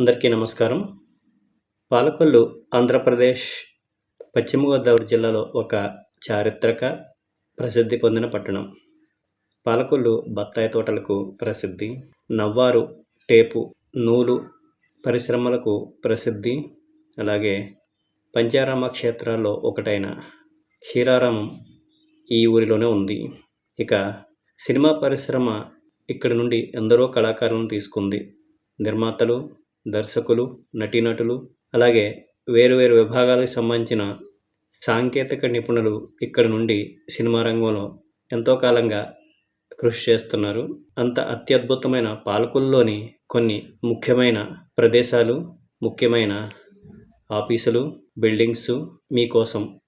అందరికీ నమస్కారం. పాలకొల్లు ఆంధ్రప్రదేశ్ పశ్చిమ గోదావరి జిల్లాలో ఒక చారిత్రక ప్రసిద్ధి పొందిన పట్టణం. పాలకొల్లు బత్తాయి తోటలకు ప్రసిద్ధి నవ్వారు టేపు నూలు పరిశ్రమలకు ప్రసిద్ధి అలాగే పంచారామ క్షేత్రాల్లో ఒకటైన క్షీరారామం ఈ ఊరిలోనే ఉంది. ఇక సినిమా పరిశ్రమ ఇక్కడి నుండి ఎందరో కళాకారులను తీసుకుంది. నిర్మాతలు దర్శకులు నటీనటులు అలాగే వేరు వేరు విభాగాలకు సంబంధించిన సాంకేతిక నిపుణులు ఇక్కడ నుండి సినిమా రంగంలో ఎంతో కాలంగా కృషి చేస్తున్నారు. అంత అత్యద్భుతమైన పాలకుల్లోని కొన్ని ముఖ్యమైన ప్రదేశాలు ముఖ్యమైన ఆఫీసులు బిల్డింగ్స్ మీకోసం